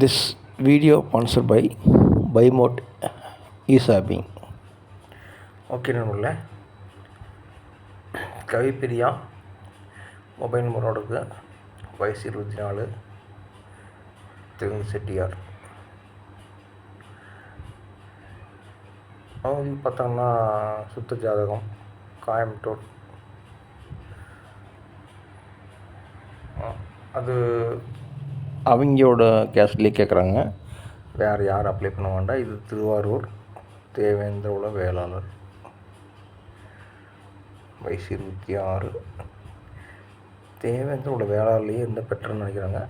This video sponsor by பைமோட் e-shopping. Okay நண்பர்களே Kavipriya mobile நம்பரோடுக்கு வயசு இருபத்தி நாலு தெலுங்கு செட்டியார். அவங்க பார்த்தோம்னா சுத்த ஜாதகம் கோயம்புத்தூர் அது அவங்களோட கேஸ்ட்லேயே கேட்குறாங்க வேறு யார் அப்ளை பண்ண வேண்டாம். இது திருவாரூர் தேவேந்திர வேளாளர். வயசு இருபத்தி ஆறு. தேவேந்திரோட வேளாளர்லேயே எந்த பெற்றன்னு நினைக்கிறாங்க.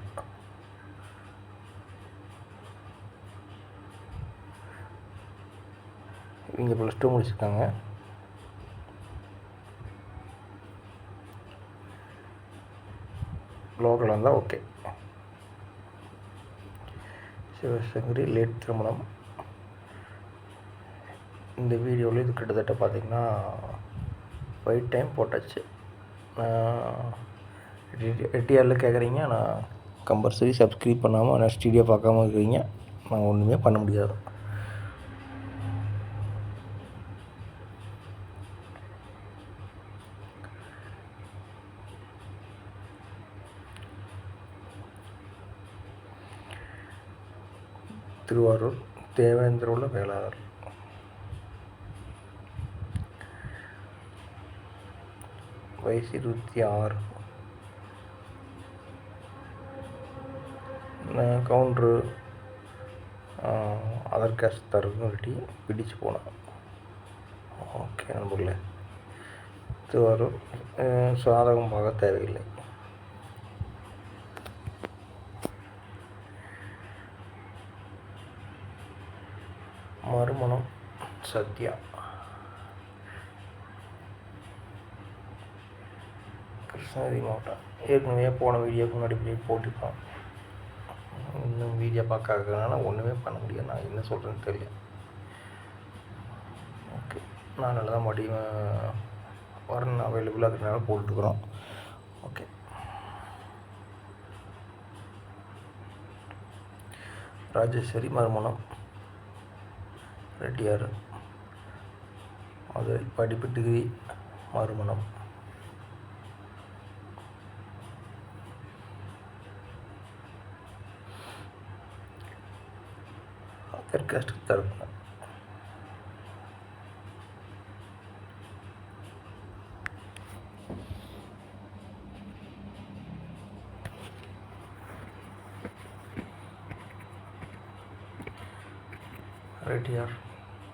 இவங்க ப்ளஸ் டூ முடிச்சிருக்காங்க. லோக்கலாக இருந்தால் ஓகே சிவசங்கரி லேட் திருமணம். இந்த வீடியோவில் இது கிட்டத்தட்ட பார்த்திங்கன்னா ஒயிட் டைம் போட்டாச்சு. எட்டிஆரில் கேட்குறீங்க நான் கம்பல்சரி சப்ஸ்கிரைப் பண்ணாமல் நான் ஸ்டீடியோ பார்க்காம இருக்கிறீங்க நான் ஒன்றுமே பண்ண முடியாது. திருவாரூர் தேவேந்திர உள்ள வேளாளர். வயசு இருபத்தி ஆறு. கவுண்ட்ரு அதர் கேஸ்ட் தரதுன்னு கட்டி பிடிச்சு போனேன். ஓகே நண்பர்களே. திருவாரூர் சாதகமாக தேவையில்லை. மறுமணம் சத்யா. கிருஷ்ணகிரி மாவட்டம். ஏற்கனவே போன வீடியோக்கு முன்னாடி போய் போட்டிருக்கோம். இன்னும் வீடியோ பார்க்காதனால ஒன்றுமே பண்ண முடியாது. நான் என்ன சொல்கிறேன்னு தெரியல. ஓகே நான் நல்லா தான் மறுபடியும் வரணும். அவைலபிளாக இருக்கிறனால போட்டுருக்குறோம். ஓகே ராஜேஸ்வரி மறுமணம். ரெட்டியார். மதுரை படிப்பு டிகிரி மறுமணம். தெற்காஸ்ட் தரப்பு. ரெட்டியார்.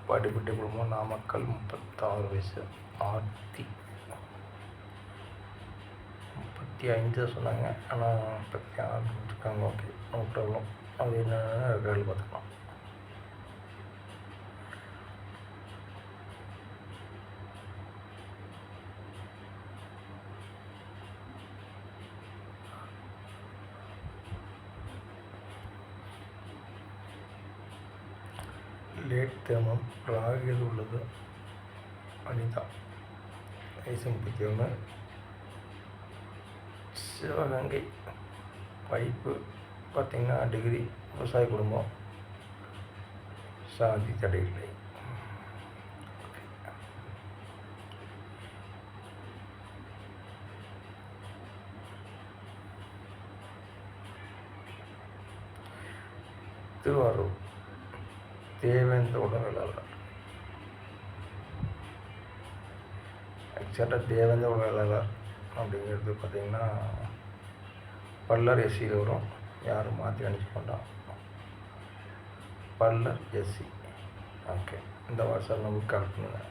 பாடிப்பட்டி குடும்பம் நாமக்கல் முப்பத்தாறு வயசு ஆர்த்தி. முப்பத்தி ஐந்து சொன்னாங்க. ஆனால் முப்பத்தி ஆறு இருக்காங்க ஓகே நோ ப்ராப்ளம் அது என்னென்னு ரெக்கார்டில் பார்த்துக்கலாம். லேட் திருமணம் ராகியில் உள்ளது. அனிதா. வயசு முப்பத்தி ஒன்று சிவகங்கை. படிப்பு பார்த்திங்கன்னா டிகிரி விவசாய குடும்பம். சாதி தடையில்லை. திருவாரூர். தேவேந்திர உடல்நலாளர் ஆக்சுவலாக தேவேந்திர உடல்நலாளர் அப்படிங்கிறது பார்த்திங்கன்னா பல்லர் எஸ்சியில் வரும். யாரும் மாற்றி அனுப்பிச்சு மாட்டான் பல்லர் எஸ்சி ஓகே இந்த வாட்ஸ்அப் நம்பருக்கு கால் பண்ணுங்கள்